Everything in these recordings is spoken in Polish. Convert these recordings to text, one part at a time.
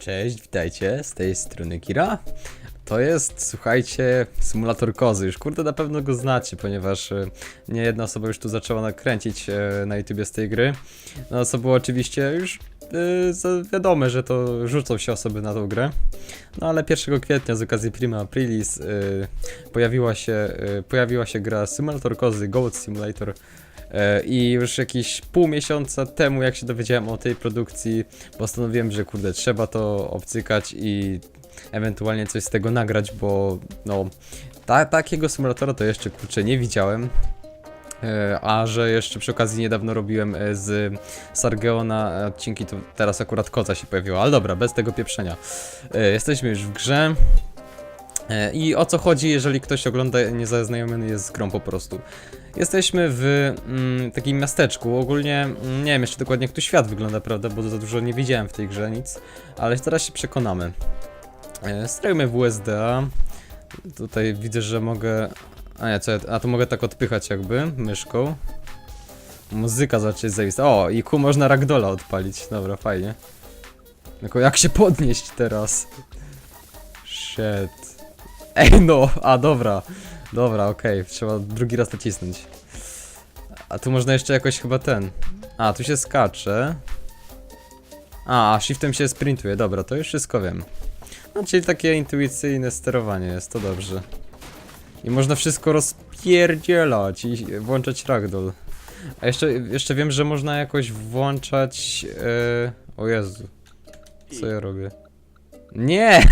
Cześć, witajcie, z tej strony Kira. To jest, słuchajcie, symulator kozy. Już kurde na pewno go znacie, ponieważ e, nie jedna osoba już tu zaczęła nakręcić e, na YouTubie z tej gry. No co było oczywiście już e, wiadome, że to rzucą się osoby na tą grę. No ale 1 kwietnia z okazji Prima Aprilis pojawiła się, pojawiła się gra Symulator Kozy, Goat Simulator. E, I już jakieś pół miesiąca temu, jak się dowiedziałem o tej produkcji, postanowiłem, że kurde, trzeba to obcykać i ewentualnie coś z tego nagrać, bo no, ta, takiego symulatora to jeszcze kurczę nie widziałem. E, A że jeszcze przy okazji niedawno robiłem e, z Sargeona odcinki, to teraz akurat koza się pojawiła, ale dobra, bez tego pieprzenia. Jesteśmy już w grze. E, I o co chodzi, jeżeli ktoś ogląda i nie zaznajomiony jest z grą po prostu. Jesteśmy w mm, takim miasteczku, ogólnie mm, nie wiem jeszcze dokładnie jak tu świat wygląda, prawda, bo za dużo nie widziałem w tej grze nic, ale teraz się przekonamy. E, Strajmy w USDA, tutaj widzę, że mogę, a nie, co ja, a tu mogę tak odpychać jakby myszką. Muzyka zacznie zajść, o i ku można ragdola odpalić, dobra, fajnie. Tylko jak się podnieść teraz? Shit. Ej no, a dobra. Dobra, okej, trzeba drugi raz nacisnąć. A tu można jeszcze jakoś chyba ten. A, tu się skacze. A, shiftem się sprintuje, dobra, to już wszystko wiem. No, czyli takie intuicyjne sterowanie jest, to dobrze. I można wszystko rozpierdzielać i włączać ragdoll. A jeszcze, jeszcze wiem, że można jakoś włączać... E... O Jezu. Co ja robię? Nie!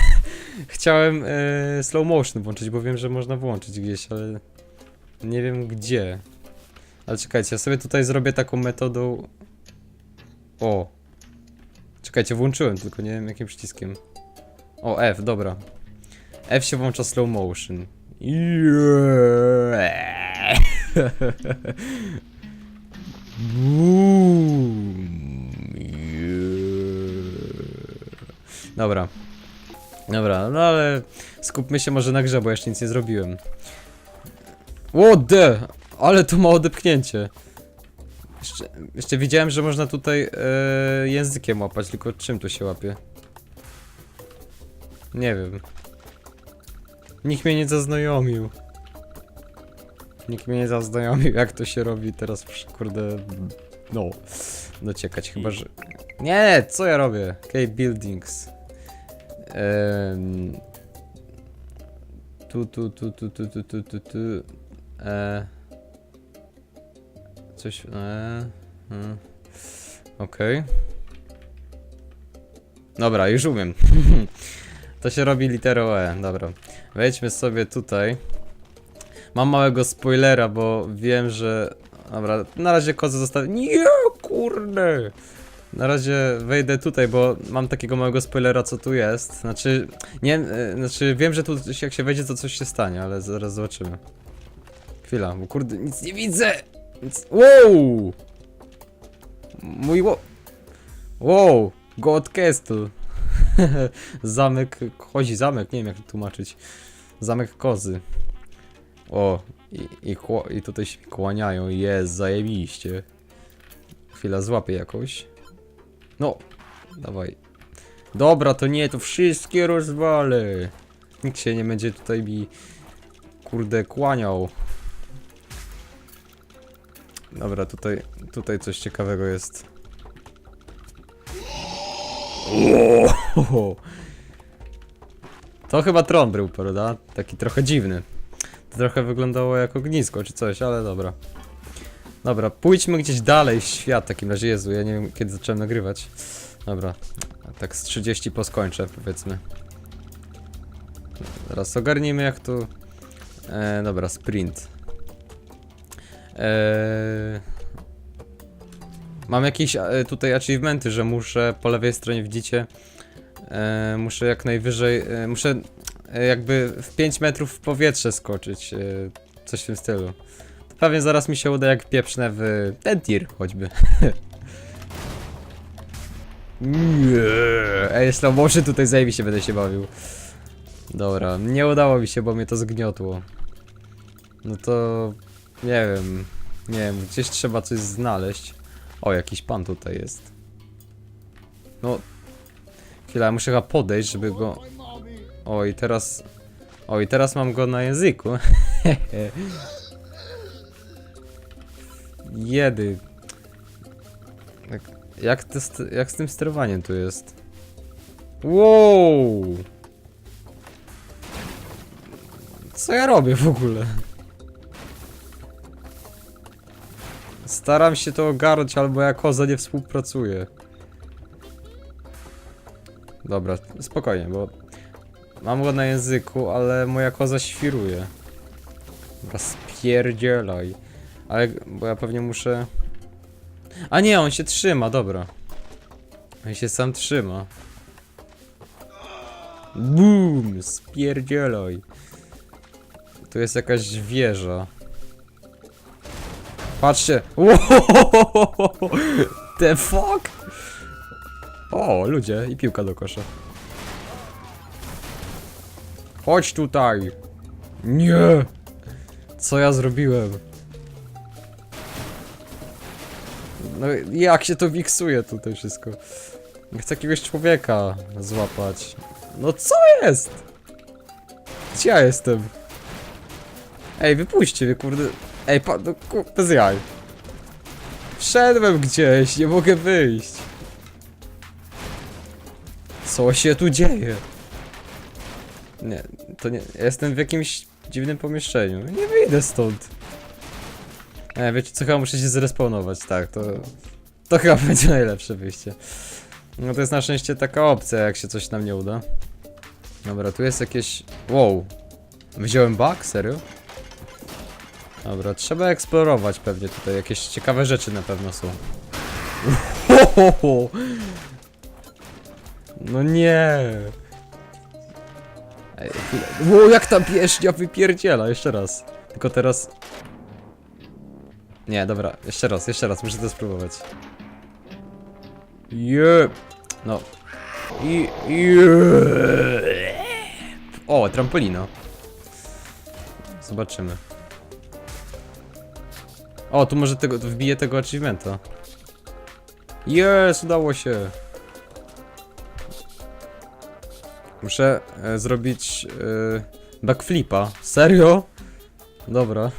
Chciałem e, slow motion włączyć, bo wiem, że można włączyć gdzieś, ale nie wiem gdzie. Ale czekajcie, ja sobie tutaj zrobię taką metodą. O! Czekajcie, włączyłem, tylko nie wiem jakim przyciskiem. O, F, dobra. F się włącza slow motion. Boom. Yeah. Dobra. Dobra, no ale skupmy się może na grze, bo jeszcze nic nie zrobiłem. The? Ale to ma odepchnięcie. Jeszcze, jeszcze widziałem, że można tutaj e, językiem łapać, tylko czym tu się łapie? Nie wiem. Nikt mnie nie zaznajomił. Nikt mnie nie zaznajomił, jak to się robi teraz, kurde, no, dociekać, chyba, że... Nie, co ja robię? Okay, tu, tu, tu, tu, tu, tu, tu, tu, tu. E, coś. E, mm. Okej. Dobra, już umiem. to się robi literą E. Dobra. Wejdźmy sobie tutaj. Mam małego spoilera, bo wiem, że. Dobra, na razie kozę zostawię. Nie, kurde! Na razie wejdę tutaj, bo mam takiego małego spoilera, co tu jest. Znaczy, nie, e, znaczy wiem, że tu jak się wejdzie, to coś się stanie, ale zaraz zobaczymy. Chwila, bo kurde, nic nie widzę! Nic... Wow! Mój wo... Wow! God Castle. zamek, kozi zamek, nie wiem jak to tłumaczyć. Zamek kozy. O, i, i, i tutaj się kłaniają, jest, zajebiście. Chwila, złapię jakoś. No, dawaj. Dobra, to nie, to wszystkie rozwalę. Nikt się nie będzie tutaj mi, kurde, kłaniał. Dobra, tutaj, tutaj coś ciekawego jest. To chyba tron był, prawda? Taki trochę dziwny. To trochę wyglądało jak ognisko czy coś, ale dobra. Dobra, pójdźmy gdzieś dalej w świat w takim razie. Jezu, ja nie wiem kiedy zacząłem nagrywać. Dobra, tak z 30 poskończę powiedzmy. Teraz ogarnijmy jak tu... E, dobra, sprint. E, mam jakieś e, tutaj achievementy, że muszę po lewej stronie widzicie. E, muszę jak najwyżej... E, muszę e, jakby w 5 metrów w powietrze skoczyć. E, coś w tym stylu. Pewnie zaraz mi się uda jak pieprzne w ten tir choćby. Nie. Ej, slow motion tutaj zajebiście będę się bawił. Dobra, nie udało mi się, bo mnie to zgniotło. No to... Nie wiem. Nie wiem, gdzieś trzeba coś znaleźć. O, jakiś pan tutaj jest. No... Chwila, muszę chyba podejść, żeby go... O, i teraz... O, i teraz mam go na języku. Jedy. Jak, jak, jak z tym sterowaniem tu jest? Wow! Co ja robię w ogóle? Staram się to ogarnąć, albo ja koza nie współpracuję. Dobra, spokojnie, bo mam go na języku, ale moja koza świruje. Dobra, spierdzielaj. Ale, bo ja pewnie muszę... A nie, on się trzyma, dobra. On się sam trzyma. Boom! Spierdzielaj. Tu jest jakaś wieża. Patrzcie! The fuck? O, ludzie i piłka do kosza. Chodź tutaj! Nie! Co ja zrobiłem? No jak się to wiksuje tutaj wszystko? Chcę jakiegoś człowieka złapać. No co jest? Gdzie ja jestem? Ej, wypuśćcie mnie, kurde. Ej, pa, no, ku, bez jaj. Wszedłem gdzieś, nie mogę wyjść. Co się tu dzieje? Nie, to nie. Jestem w jakimś dziwnym pomieszczeniu. Nie wyjdę stąd. E, wiecie co, chyba muszę się zrespawnować, tak, to... To chyba będzie najlepsze wyjście. No to jest na szczęście taka opcja, jak się coś nam nie uda. Dobra, tu jest jakieś... Wow. Wziąłem bug? Serio? Dobra, trzeba eksplorować pewnie tutaj, jakieś ciekawe rzeczy na pewno są. No nie! Ej, chwilę. Ło, jak ta bieżnia wypierdziela, jeszcze raz. Tylko teraz... Nie, dobra, jeszcze raz, jeszcze raz, muszę to spróbować. Jep! No. I... Jep! O, trampolino. Zobaczymy. O, tu może tego, wbiję tego achievementa. Jest, udało się. Muszę e, zrobić e, backflipa. Serio? Dobra.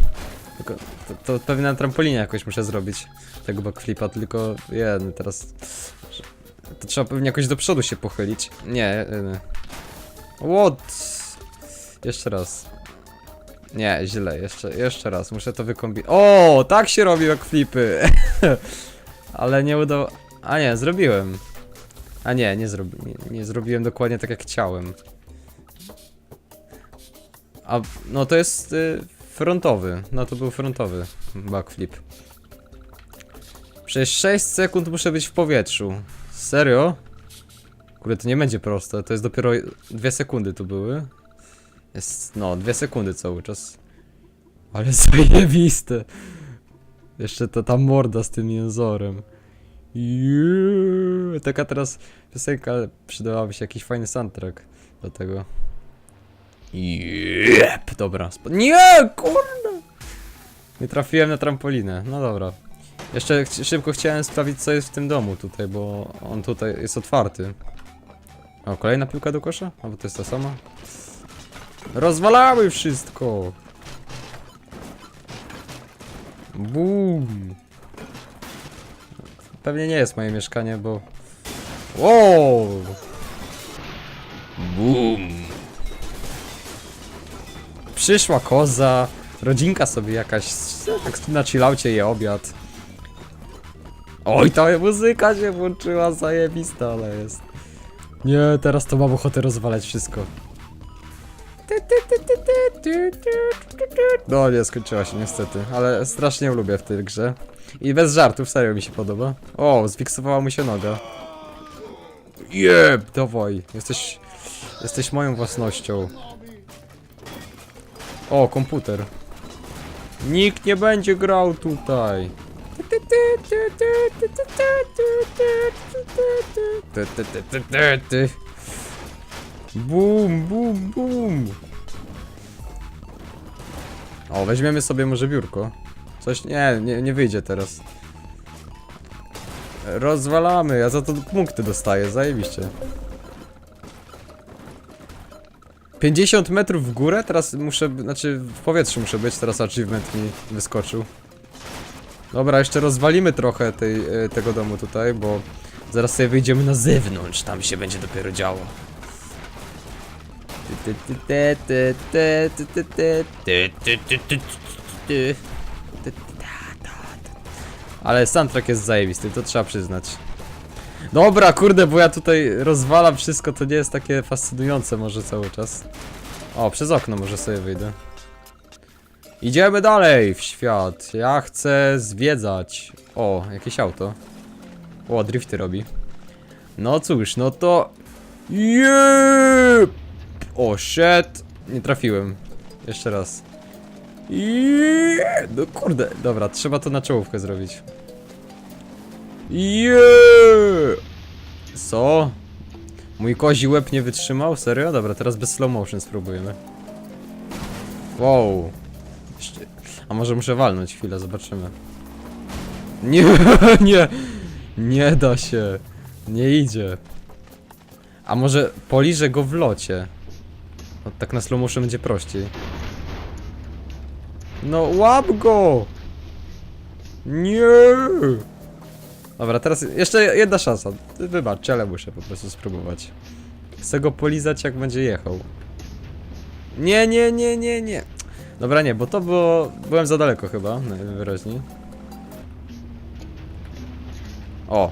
Tylko, to, to pewnie na trampolinie jakoś muszę zrobić tego backflipa, tylko jeden teraz... To trzeba pewnie jakoś do przodu się pochylić. Nie, nie. What? Jeszcze raz. Nie, źle, jeszcze, jeszcze raz, muszę to wykombinować. O, tak się robi backflipy! Ale nie udało... A nie, zrobiłem. A nie, nie, zrobi... nie, nie zrobiłem dokładnie tak jak chciałem. A, no to jest y, frontowy, no to był frontowy backflip. Przez 6 sekund muszę być w powietrzu. Serio? Kurde, to nie będzie proste, to jest dopiero 2 sekundy tu były. Jest, no, 2 sekundy cały czas. Ale zajebiste. Jeszcze ta, ta morda z tym jęzorem. Juuu, taka teraz piosenka, przydałaby się jakiś fajny soundtrack do tego. Jep, dobra. Nie, kurde! Nie trafiłem na trampolinę, no dobra. Jeszcze ch szybko chciałem sprawdzić co jest w tym domu tutaj, bo on tutaj jest otwarty. O, kolejna piłka do kosza? Albo to jest ta sama? Rozwalamy wszystko! Boom! Pewnie nie jest moje mieszkanie, bo... Wow! Boom! Przyszła koza, rodzinka sobie jakaś, tak na chillaucie je obiad. Oj, ta muzyka się włączyła, zajebista, ale jest. Nie, teraz to mam ochotę rozwalać wszystko. No nie, skończyła się niestety, ale strasznie lubię w tej grze. I bez żartów, serio mi się podoba. O, zwiksowała mu się noga. Jeb, dawaj, jesteś, jesteś moją własnością. O, komputer. Nikt nie będzie grał tutaj. Bum, bum, bum. O, weźmiemy sobie może biurko. Coś, nie, nie, nie wyjdzie teraz. Rozwalamy, ja za to punkty dostaję, zajebiście. 50 metrów w górę? Teraz muszę, znaczy w powietrzu muszę być, teraz achievement mi wyskoczył. Dobra, jeszcze rozwalimy trochę tej, tego domu tutaj, bo zaraz sobie wyjdziemy na zewnątrz, tam się będzie dopiero działo. Ale soundtrack jest zajebisty, to trzeba przyznać. Dobra, kurde, bo ja tutaj rozwalam wszystko, to nie jest takie fascynujące może cały czas. O, przez okno może sobie wyjdę. Idziemy dalej w świat. Ja chcę zwiedzać. O, jakieś auto. O, drifty robi. No cóż, no to... Jeep! O, shit! Nie trafiłem. Jeszcze raz. Jeep! No kurde, dobra, trzeba to na czołówkę zrobić. Jeee! Co? Mój kozi łeb nie wytrzymał? Serio? Dobra, teraz bez slow motion spróbujemy. Wow. Jeszcze... A może muszę walnąć chwilę, zobaczymy. Nie, nie! Nie da się. Nie idzie. A może poliżę go w locie? No, tak na slow motion będzie prościej. No łap go! Nie! Dobra, teraz jeszcze jedna szansa. Wybacz, ale muszę po prostu spróbować. Chcę go polizać jak będzie jechał. Nie, nie, nie, nie, nie. Dobra, nie, bo to było... Byłem za daleko chyba, najwyraźniej. O.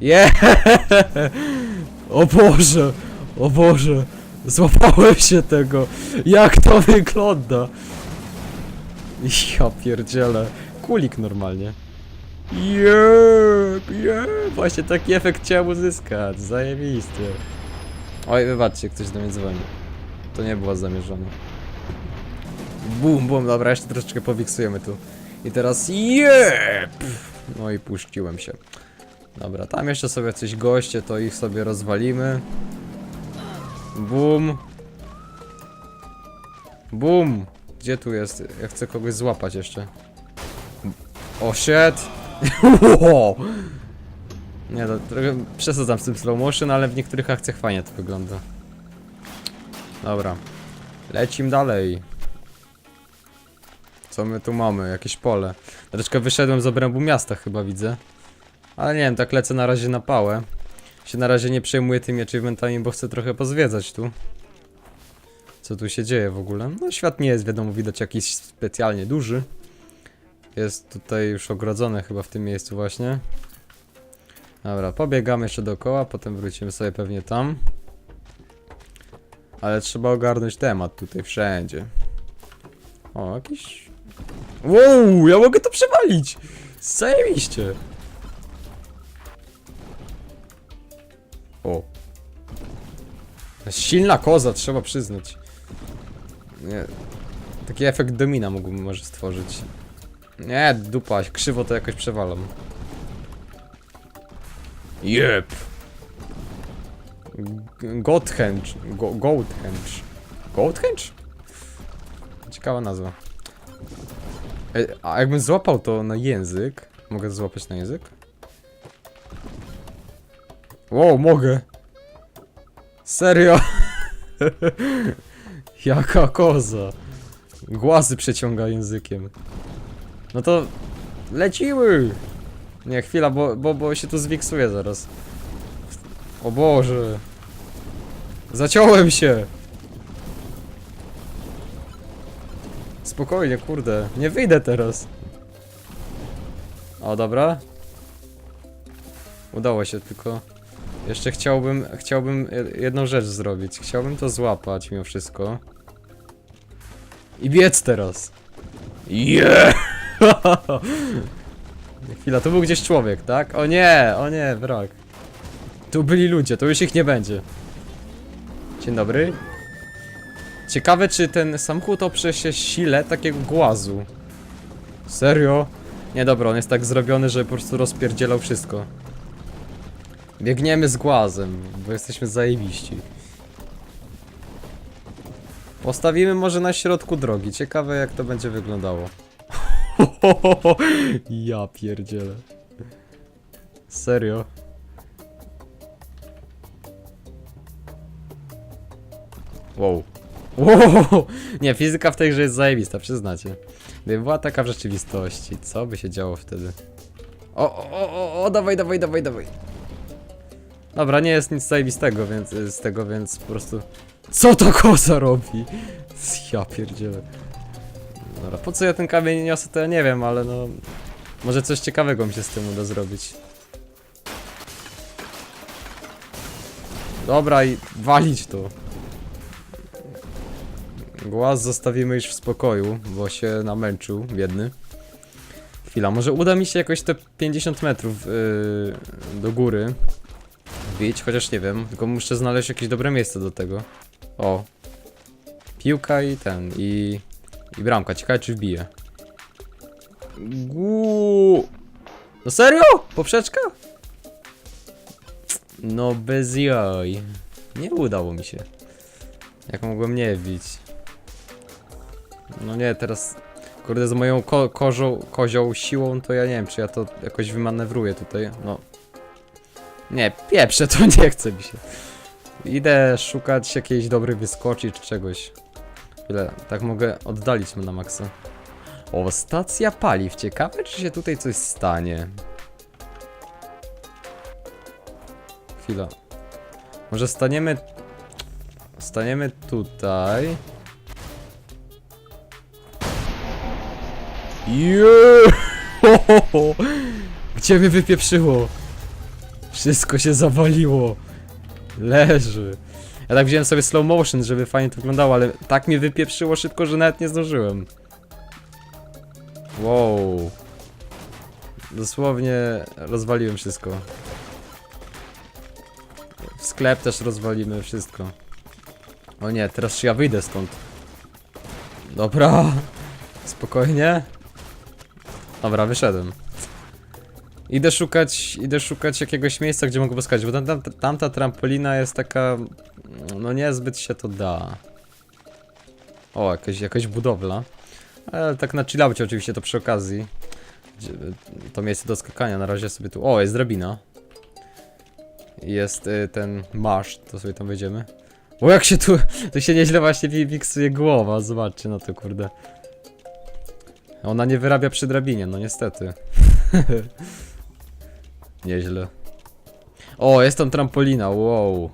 Je! O Boże! O Boże! Złapałem się tego! Jak to wygląda? Ja pierdzielę. Kulik normalnie. Jep, jep, właśnie taki efekt chciałem uzyskać, zajebisty. Oj, wybaczcie, ktoś do mnie dzwoni. To nie było zamierzone. Bum, bum, dobra, jeszcze troszeczkę powiksujemy tu. I teraz jep! No i puściłem się. Dobra, tam jeszcze sobie coś goście, to ich sobie rozwalimy. Bum. Bum. Gdzie tu jest? Ja chcę kogoś złapać jeszcze. O shit! Nie, to trochę przesadzam z tym slow motion, ale w niektórych akcjach fajnie to wygląda. Dobra. Lecim dalej. Co my tu mamy? Jakieś pole. Troszeczkę wyszedłem z obrębu miasta chyba widzę. Ale nie wiem, tak lecę na razie na pałę. Się na razie nie przejmuję tymi achievementami, bo chcę trochę pozwiedzać tu. Co tu się dzieje w ogóle? No świat nie jest wiadomo widać jakiś specjalnie duży. Jest tutaj już ogrodzone chyba w tym miejscu właśnie. Dobra, pobiegamy jeszcze dookoła, potem wrócimy sobie pewnie tam. Ale trzeba ogarnąć temat tutaj wszędzie. O, jakiś... Wow, ja mogę to przewalić! Zajebiście! O. Silna koza, trzeba przyznać. Nie. Taki efekt domina mógłbym może stworzyć. Nie, dupa, krzywo to jakoś przewalam. Jep. Gothenge. Go, Goathenge. Goathenge? Ciekawa nazwa. Ej, a jakbym złapał to na język, mogę złapać na język? Wow, mogę. Serio? Jaka koza. Głazy przeciąga językiem. No to lecimy! Nie, chwila, bo, bo, bo się tu zwiksuję zaraz. O Boże. Zaciąłem się! Spokojnie, kurde. Nie wyjdę teraz. O, dobra. Udało się, tylko... Jeszcze chciałbym, chciałbym je- jedną rzecz zrobić. Chciałbym to złapać mimo wszystko. I biec teraz. Yeah! Chwila, tu był gdzieś człowiek, tak? O nie, o nie, wrak. Tu byli ludzie, to już ich nie będzie. Dzień dobry. Ciekawe, czy ten samochód oprze się sile takiego głazu. Serio? Nie, dobra, on jest tak zrobiony, że po prostu rozpierdzielał wszystko. Biegniemy z głazem, bo jesteśmy zajebiści. Postawimy może na środku drogi. Ciekawe jak to będzie wyglądało. Ja pierdzielę. Serio? Wow. Wow! Nie, fizyka w tej grze jest zajebista, przyznacie. Gdyby była taka w rzeczywistości, co by się działo wtedy? O, o, o, o, dawaj, dawaj, dawaj, dawaj. Dobra, nie jest nic zajebistego, więc z tego, więc po prostu... Co to koza robi? Ja pierdzielę. Dobra, po co ja ten kamień niosę, to ja nie wiem, ale no... Może coś ciekawego mi się z tym uda zrobić. Dobra i walić to. Głaz zostawimy już w spokoju, bo się namęczył, biedny. Chwila, może uda mi się jakoś te 50 metrów yy, do góry wbić, chociaż nie wiem, tylko muszę znaleźć jakieś dobre miejsce do tego. O. Piłka i ten, i... I bramka, ciekawe czy wbije. Guu. No serio? Poprzeczka? No bez jaj. Nie udało mi się. Jak mogłem nie wbić? No nie, teraz... Kurde, z moją ko kozią, kozią siłą, to ja nie wiem, czy ja to jakoś wymanewruję tutaj, no. Nie, pieprzę, to nie chce mi się. Idę szukać jakiejś dobrej wyskoczy czy czegoś. Ile, tak mogę oddalić na maksa. O, stacja paliw. Ciekawe, czy się tutaj coś stanie. Chwila. Może staniemy... Staniemy tutaj. Jeee! Gdzie mnie wypieprzyło? Wszystko się zawaliło. Leży. Ja tak wziąłem sobie slow motion, żeby fajnie to wyglądało, ale tak mnie wypieprzyło szybko, że nawet nie zdążyłem. Wow. Dosłownie rozwaliłem wszystko. W sklep też rozwalimy wszystko. O nie, teraz ja wyjdę stąd. Dobra. Spokojnie. Dobra, wyszedłem. Idę szukać, idę szukać jakiegoś miejsca, gdzie mogę poskakać, bo tam, tam, tamta trampolina jest taka, no niezbyt się to da. O, jakaś, jakaś budowla. Ale tak na chillaucie oczywiście to przy okazji. Gdzie, to miejsce do skakania, na razie sobie tu, o jest drabina. Jest y, ten masz, to sobie tam wejdziemy. O jak się tu, tu się nieźle właśnie mi- miksuje głowa, zobaczcie na to kurde. Ona nie wyrabia przy drabinie, no niestety. Nieźle. O, jest tam trampolina, wow.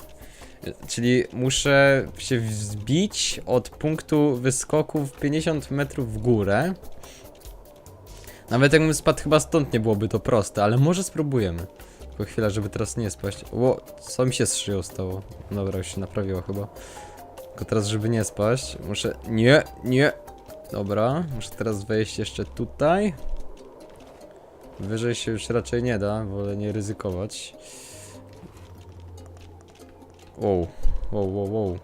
Czyli muszę się wzbić od punktu wyskoku w 50 metrów w górę. Nawet jakbym spadł chyba stąd nie byłoby to proste, ale może spróbujemy. Tylko chwila, żeby teraz nie spaść. Ło, co mi się z szyją stało? Dobra, już się naprawiło chyba. Tylko teraz, żeby nie spaść, muszę... Nie, nie. Dobra, muszę teraz wejść jeszcze tutaj. Wyżej się już raczej nie da, wolę nie ryzykować. Wow, wow, wow, wow.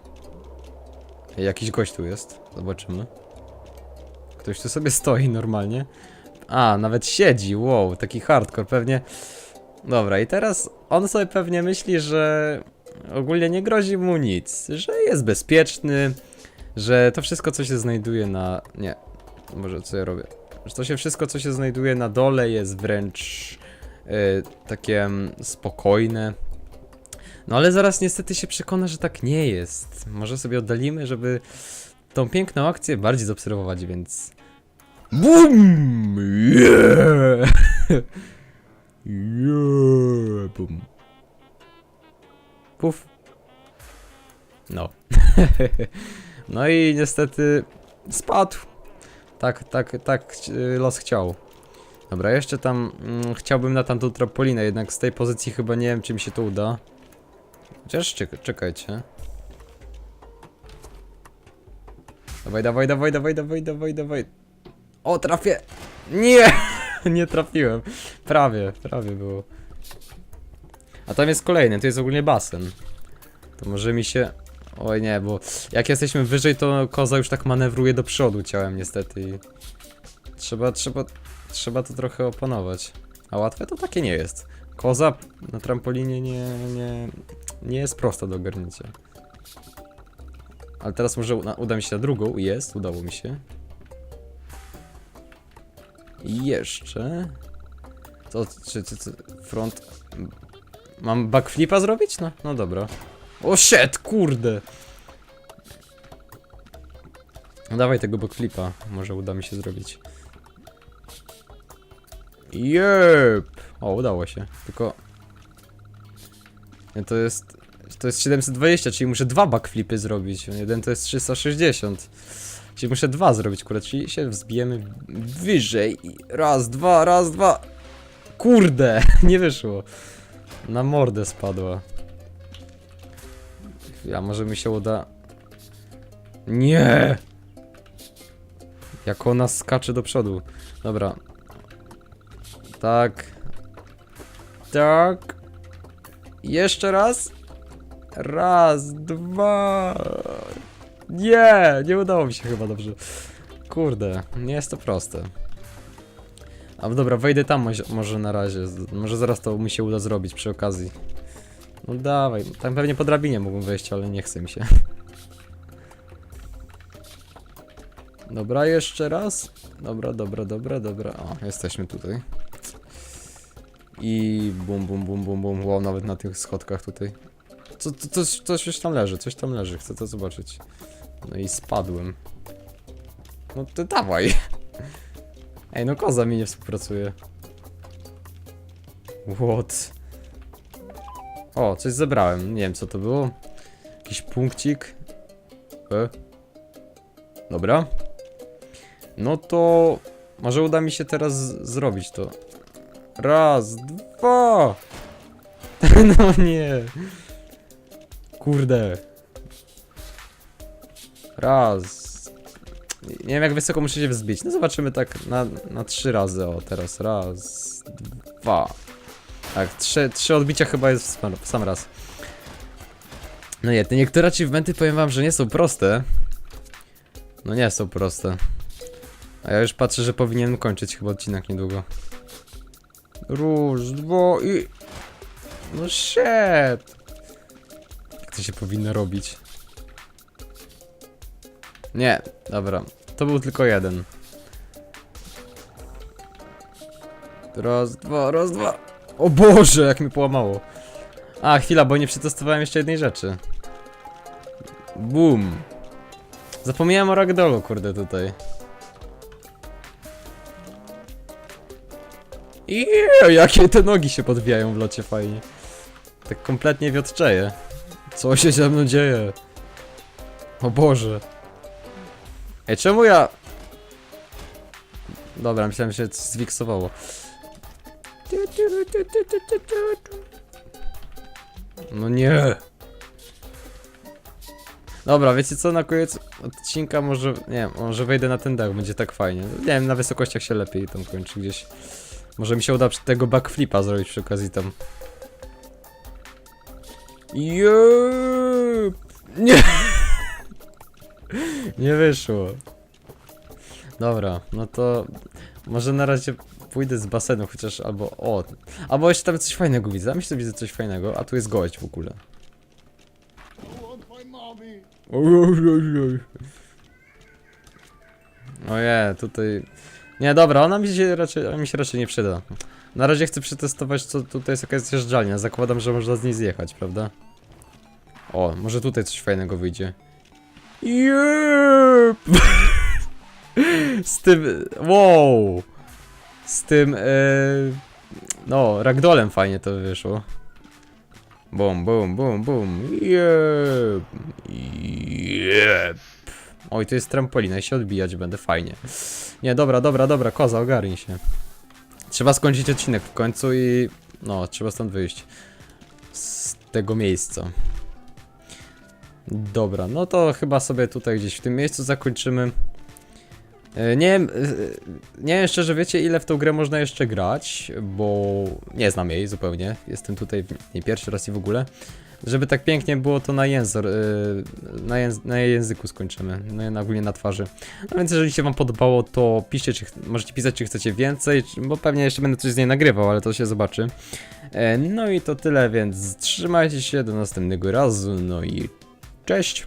Jakiś gość tu jest, zobaczymy. Ktoś tu sobie stoi normalnie. A, nawet siedzi, wow, taki hardcore, pewnie. Dobra, i teraz on sobie pewnie myśli, że ogólnie nie grozi mu nic, że jest bezpieczny, że to wszystko, co się znajduje na... Nie, może co ja robię? Że to się wszystko, co się znajduje na dole jest wręcz y, takie mm, spokojne. No ale zaraz niestety się przekona, że tak nie jest. Może sobie oddalimy, żeby tą piękną akcję bardziej zaobserwować, więc... BUM! Yeah! Yeah! Bum. Puf. No. no i niestety spadł. Tak, tak, tak y, los chciał. Dobra, jeszcze tam mm, chciałbym na tamtą trampolinę, jednak z tej pozycji chyba nie wiem, czy mi się to uda. Chociaż czek czekajcie. Dawaj, dawaj, dawaj, dawaj, dawaj, dawaj, dawaj. O, trafię! Nie! nie trafiłem. Prawie, prawie było. A tam jest kolejny, to jest ogólnie basen. To może mi się... Oj nie, bo jak jesteśmy wyżej, to koza już tak manewruje do przodu ciałem niestety i... Trzeba, trzeba, trzeba to trochę opanować. A łatwe to takie nie jest. Koza na trampolinie nie, nie, nie jest prosta do ogarnięcia. Ale teraz może uda, mi się na drugą. Jest, udało mi się. I jeszcze... To, czy, czy, czy, front... Mam backflipa zrobić? No, no dobra. O shit, kurde! No dawaj tego backflipa, może uda mi się zrobić. Jep! O, udało się, tylko... To jest... To jest 720, czyli muszę dwa backflipy zrobić. Jeden to jest 360. Czyli muszę dwa zrobić, akurat, czyli się wzbijemy wyżej. Raz, dwa, raz, dwa. Kurde, nie wyszło. Na mordę spadła. Ja może mi się uda. Nie! Jak ona skacze do przodu. Dobra. Tak. Tak. Jeszcze raz. Raz, dwa. Nie, nie udało mi się chyba dobrze. Kurde, nie jest to proste. A dobra, wejdę tam może na razie. Może zaraz to mi się uda zrobić przy okazji. No dawaj, tam pewnie po drabinie mógłbym wejść, ale nie chce mi się. Dobra, jeszcze raz. Dobra, dobra, dobra, dobra. O, jesteśmy tutaj. I bum, bum, bum, bum, bum. Wow, nawet na tych schodkach tutaj. Co, co, coś, coś tam leży, coś tam leży, chcę to zobaczyć. No i spadłem. No to dawaj. Ej, no koza mi nie współpracuje. What? O, coś zebrałem. Nie wiem co to było. Jakiś punkcik. E. Dobra. No to może uda mi się teraz zrobić to. Raz, dwa. No nie. Kurde. Raz. Nie wiem jak wysoko muszę się wzbić. No zobaczymy tak na, na trzy razy. O, teraz raz, dwa. Tak, trzy, trzy odbicia chyba jest w sam, w sam raz. No nie, te niektóre achievementy powiem wam, że nie są proste. No nie są proste. A ja już patrzę, że powinienem kończyć chyba odcinek niedługo. Róż, dwa i... No shit! Jak to się powinno robić? Nie, dobra. To był tylko jeden. Raz, dwa, raz, dwa. O Boże, jak mi połamało. A, chwila, bo nie przetestowałem jeszcze jednej rzeczy. Boom. Zapomniałem o ragdolu, kurde, tutaj. Jeee, jakie te nogi się podwijają w locie fajnie. Tak kompletnie wiotczeje. Co się ze mną dzieje? O Boże. Ej, czemu ja... Dobra, myślałem, że się zwiksowało. No nie. Dobra, wiecie co, na koniec odcinka może, nie może wejdę na ten dach, będzie tak fajnie. Nie wiem, na wysokościach się lepiej tam kończy gdzieś. Może mi się uda tego backflipa zrobić przy okazji tam. Jup. Nie. Nie wyszło. Dobra, no to może na razie pójdę z basenu chociaż albo o. Albo jeszcze tam coś fajnego widzę. Myślę, że widzę coś fajnego, a tu jest gość w ogóle. Oj, oj, oj, oj. Oje, tutaj. Nie, dobra, ona mi się raczej, mi się raczej nie przyda. Na razie chcę przetestować, co tutaj jest jakaś zjeżdżalnia. Zakładam, że można z niej zjechać, prawda? O, może tutaj coś fajnego wyjdzie. Jep! Z tym. Wow! Z tym. E, no, ragdolem fajnie to wyszło. Bum, bum, bum, bum. Jep! Jep! Oj, to jest trampolina i się odbijać będę fajnie. Nie, dobra, dobra, dobra, koza, ogarnij się. Trzeba skończyć odcinek w końcu i. No, trzeba stąd wyjść. Z tego miejsca. Dobra, no to chyba sobie tutaj gdzieś w tym miejscu zakończymy. E, Nie wiem, e, nie wiem szczerze, wiecie ile w tą grę można jeszcze grać, bo nie znam jej zupełnie. Jestem tutaj nie pierwszy raz i w ogóle. Żeby tak pięknie było to na język, na, jęz na języku skończymy, no, na, ogólnie na twarzy. No więc jeżeli się wam podobało, to piszcie, czy możecie pisać, czy chcecie więcej, bo pewnie jeszcze będę coś z niej nagrywał, ale to się zobaczy. E, No i to tyle, więc trzymajcie się do następnego razu, no i cześć!